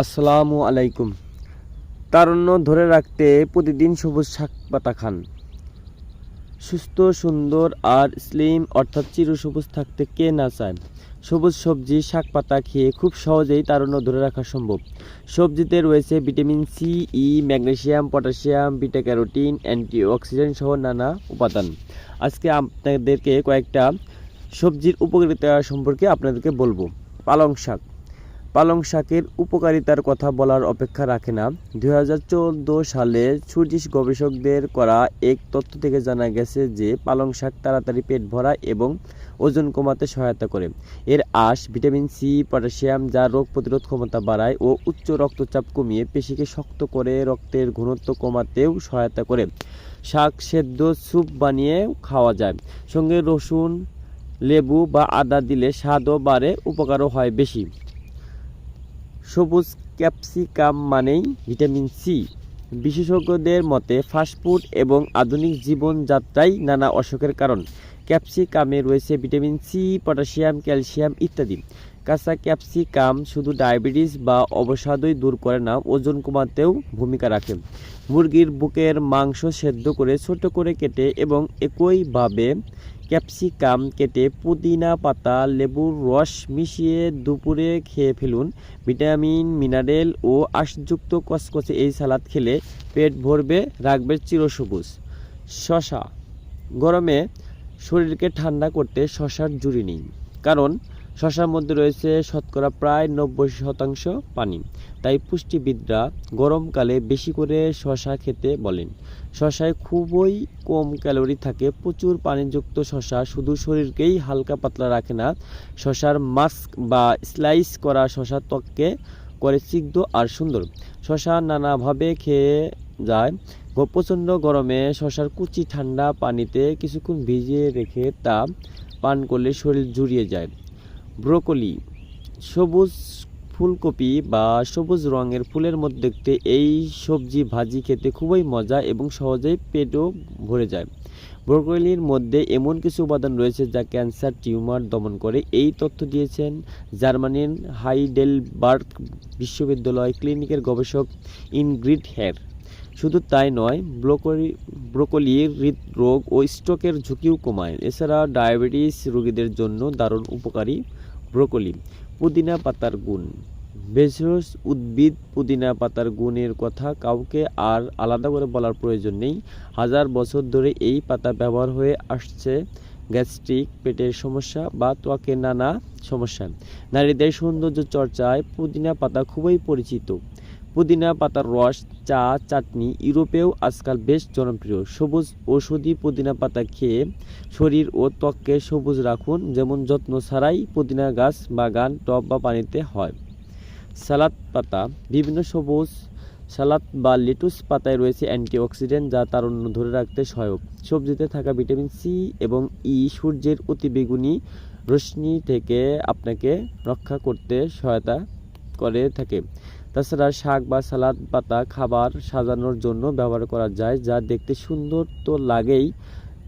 আসসালামু আলাইকুম। তারুণ্য ধরে রাখতে প্রতিদিন সবুজ শাক পাতা খান। সুস্থ, সুন্দর আর স্লিম, অর্থাৎ চিরসবুজ থাকতে কে না চায়? সবুজ সবজি, শাক পাতা খেয়ে খুব সহজেই তারুণ্য ধরে রাখা সম্ভব। সবজিতে রয়েছে vitamin C E magnesium potassium, beta carotene, antioxidant সহ নানা উপাদান। আজকে আপনাদেরকে কয়েকটা সবজির উপকারিতা সম্পর্কে আপনাদেরকে বলব। পালং শাক। পালং শাকের উপকারিতার কথা বলার অপেক্ষা রাখে না। দু হাজার চোদ্দ সালে সুইডিশ গবেষকদের করা এক তথ্য থেকে জানা গেছে যে, পালং শাক তাড়াতাড়ি পেট ভরা এবং ওজন কমাতে সহায়তা করে। এর আঁশ, ভিটামিন সি, পটাশিয়াম, যা রোগ প্রতিরোধ ক্ষমতা বাড়ায় ও উচ্চ রক্তচাপ কমিয়ে পেশিকে শক্ত করে রক্তের ঘনত্ব কমাতেও সহায়তা করে। শাক সেদ্ধ, স্যুপ বানিয়ে খাওয়া যায়। সঙ্গে রসুন, লেবু বা আদা দিলে স্বাদও বাড়ে, উপকারও হয় বেশি। সবুজ ক্যাপসিকাম মানেই ভিটামিন সি। বিশেষজ্ঞদের মতে ফাস্টফুড এবং আধুনিক জীবনযাত্রাই নানা অসুখের কারণ। ক্যাপসিকামে রয়েছে ভিটামিন সি, পটাশিয়াম, ক্যালসিয়াম ইত্যাদি। কাঁচা ক্যাপসিকাম শুধু ডায়াবেটিস বা অবসাদই দূর করে না, ওজন কমাতেও ভূমিকা রাখে। মুরগির বুকের মাংস সেদ্ধ করে ছোট করে কেটে এবং একইভাবে ক্যাপসিকাম কেটে পুদিনা পাতা, লেবুর রস মিশিয়ে দুপুরে খেয়ে ফেলুন। ভিটামিন, মিনারেল ও আশযুক্ত কসকসে এই সালাদ খেলে পেট ভরবে, রাখবে চিরসবুজ। শশা। গরমে শরীরকে ঠান্ডা করতে শশার জুড়ি নিন। কারণ শশার মধ্যে রয়েছে শতকরা প্রায় নব্বই শতাংশ পানি। তাই পুষ্টিবিদরা গরমকালে বেশি করে শশা খেতে বলেন। শশায় খুবই কম ক্যালোরি থাকে, প্রচুর পানিযুক্ত শশা শুধু শরীরকেই হালকা পাতলা রাখে না, শশার মাস্ক বা স্লাইস করা শশা ত্বককে করে সিদ্ধ আর সুন্দর। শশা নানাভাবে খেয়ে যায়। প্রচণ্ড গরমে শশার কুচি ঠান্ডা পানিতে কিছুক্ষণ ভিজিয়ে রেখে তা পান করলে শরীর জুড়িয়ে যায়। ব্রোকলি, সবুজ ফুলকপি বা সবুজ রঙের ফুলের মধ্যে দেখতে এই সবজি ভাজি খেতে খুবই মজা এবং সহজেই পেটও ভরে যায়। ব্রোকলির মধ্যে এমন কিছু উপাদান রয়েছে যা ক্যান্সার টিউমার দমন করে। এই তথ্য দিয়েছেন জার্মানির হাইডেলবার্গ বিশ্ববিদ্যালয় ক্লিনিকের গবেষক ইনগ্রিড হেয়ার শুধু তাই নয় ব্রোকলি ব্রোকলি হৃদরোগ ও স্ট্রোকের ঝুঁকিও কমায়। এছাড়া ডায়াবেটিস রোগীদের জন্য দারুণ উপকারী ব্রোকলি। পুদিনা পাতার গুণ। ভেষজ উদ্ভিদ পুদিনা পাতার গুণের কথা কাউকে আর আলাদা করে বলার প্রয়োজন নেই। হাজার বছর ধরে এই পাতা ব্যবহার হয়ে আসছে গ্যাস্ট্রিক পেটের সমস্যা বা ত্বকের নানা সমস্যা। নারীদের সৌন্দর্য চর্চায় পুদিনা পাতা খুবই পরিচিত। পুদিনা, পাতার রস, চা, চাটনি ইউরোপেও আজকাল বেশ জনপ্রিয়। সবুজ ঔষধি পুদিনা পাতা খেয়ে শরীর ও ত্বককে সবুজ রাখুন, যেমন যত্ন ছাড়াই পুদিনা গাছ, বাগান, টব বা পানিতে হয়। সালাদ পাতা, বিভিন্ন সবুজ সালাদ বা লেটুস পাতায় রয়েছে অ্যান্টিঅক্সিডেন্ট, যা তারুণ্য ধরে রাখতে সহায়ক। সবজিতে থাকা ভিটামিন সি এবং ই সূর্যের অতিবেগুনি রশ্মি থেকে আপনাকে রক্ষা করতে সহায়তা করে থাকে। তাছাড়া শাক বা সালাদ, পাতা, খাবার সাজানোর জন্য ব্যবহার করা যায়, যা দেখতে সুন্দর তো লাগেই,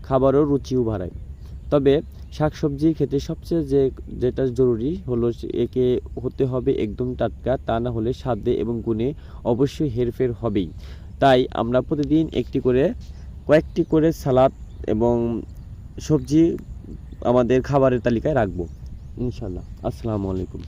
খাবারও রুচিও বাড়ায়। তবে শাকসবজি খেতে সবচেয়ে যে, যেটা জরুরি হলো একে হতে হবে একদম টাটকা, তা না হলে স্বাদে এবং গুণে অবশ্যই হেরফের হবেই। তাই আমরা প্রতিদিন একটি করে, কয়েকটি করে সালাদ এবং সবজি আমাদের খাবারের তালিকায় রাখব। ইনশাল্লাহ আসসালামু আলাইকুম।